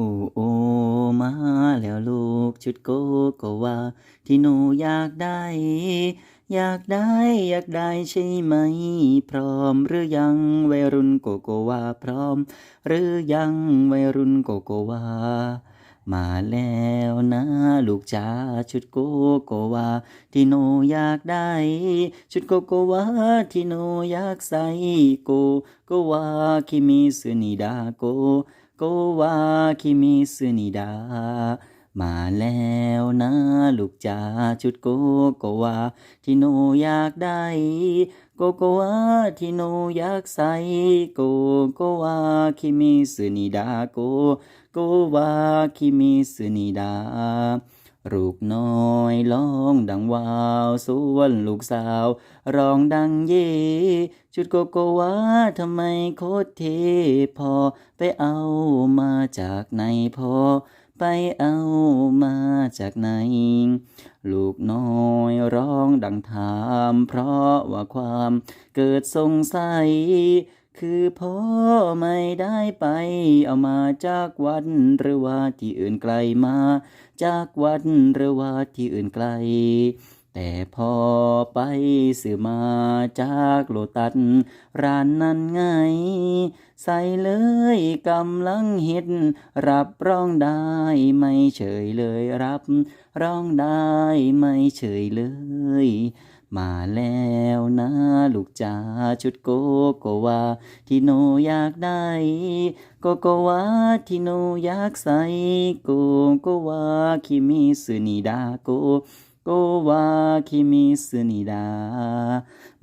โอ้โอมาแล้วลูกชุดโกโกวาที่หนูอยากได้ อยากได้อยากได้ใช่ไหม พร้อมหรือยังวัยรุ่นโกโกวาพร้อม หรือยังวัยรุ่นโกโกวา มาแล้วนะลูกจ๋าชุดโกโกวาที่หนูอยากได้ ชุดโกโกวาที่หนูอยากใส่โกโกวาคิมิสุนิดาโกโกวาคิมิสุนิดามาแล้วนะลูกจ๋าชุดโกโกวาที่หนูอยากได้โกโกวาที่หนูอยากใส่โกโกวาคิมิสุนิดาโก กวาคิมิสุนิดาลูกน้อยร้องดังวาวส่วนลูกสาวร้องดังเย่ชุดโกโกวาทำไมโคตรเทพอ ไปเอามาจากไหนพอ ไปเอามาจากไหน ลูกน้อยร้องดังถาม เพราะว่าความเกิดสงสัย คือพ่อไม่ได้ไป เอามาจากวัดหรือว่าที่อื่นไกลมา จากวัดหรือว่าที่อื่นไกล แต่พอไปซื้อมาจากโลตัสร้านนั้นไง ใส่เลยกำลังฮิตรับร้องได้ไม่เฉยเลยรับ ร้องได้ไม่เฉยเลย มาแล้วน ลูกจ๋าชุดโกโกวาที่หนูอยากได้โกโกวาที่หนูอยากใส่โกโกวาคิมิสุนิดาโกโกวาคิมิสุนิดา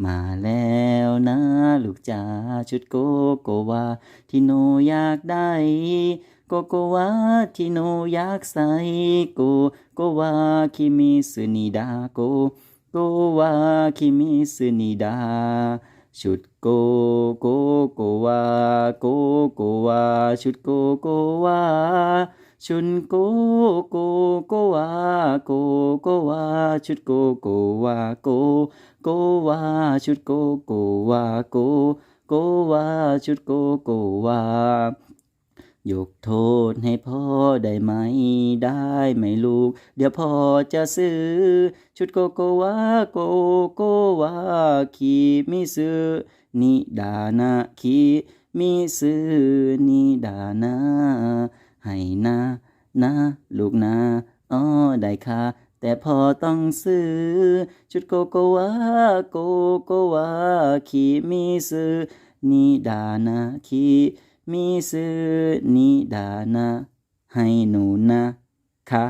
มาแล้วนะลูกจ๋าชุดโกโกวาที่หนูอยากได้โกโกวาที่หนูอยากใส่โกโกวาคิมิสุนิดาโก โกวาคิมิสนิดา ชุดโกโกโกวาโกโกวาชุดโกโกวาชุนโกโกโกวาโกโกวาชุดโกโกวาโกโกวาชุดโกโกวาโกโกวาชุดโกโกวา ยกโทษให้พ่อได้ไหมได้ไหมลูก เดี๋ยวพ่อจะซื้อ ชุดโกโกวาโกโกวาคีมิซื้อนิดานะคีมิซื้อนิดานะให้นะนะลูกนะอ๋อได้ค่ะ แต่พอต้องซื้อ ชุดโกโกวาโกโกวาคีมิซื้อนิดานะคี มีซื้อนิดานะ ให้หนูนะคะ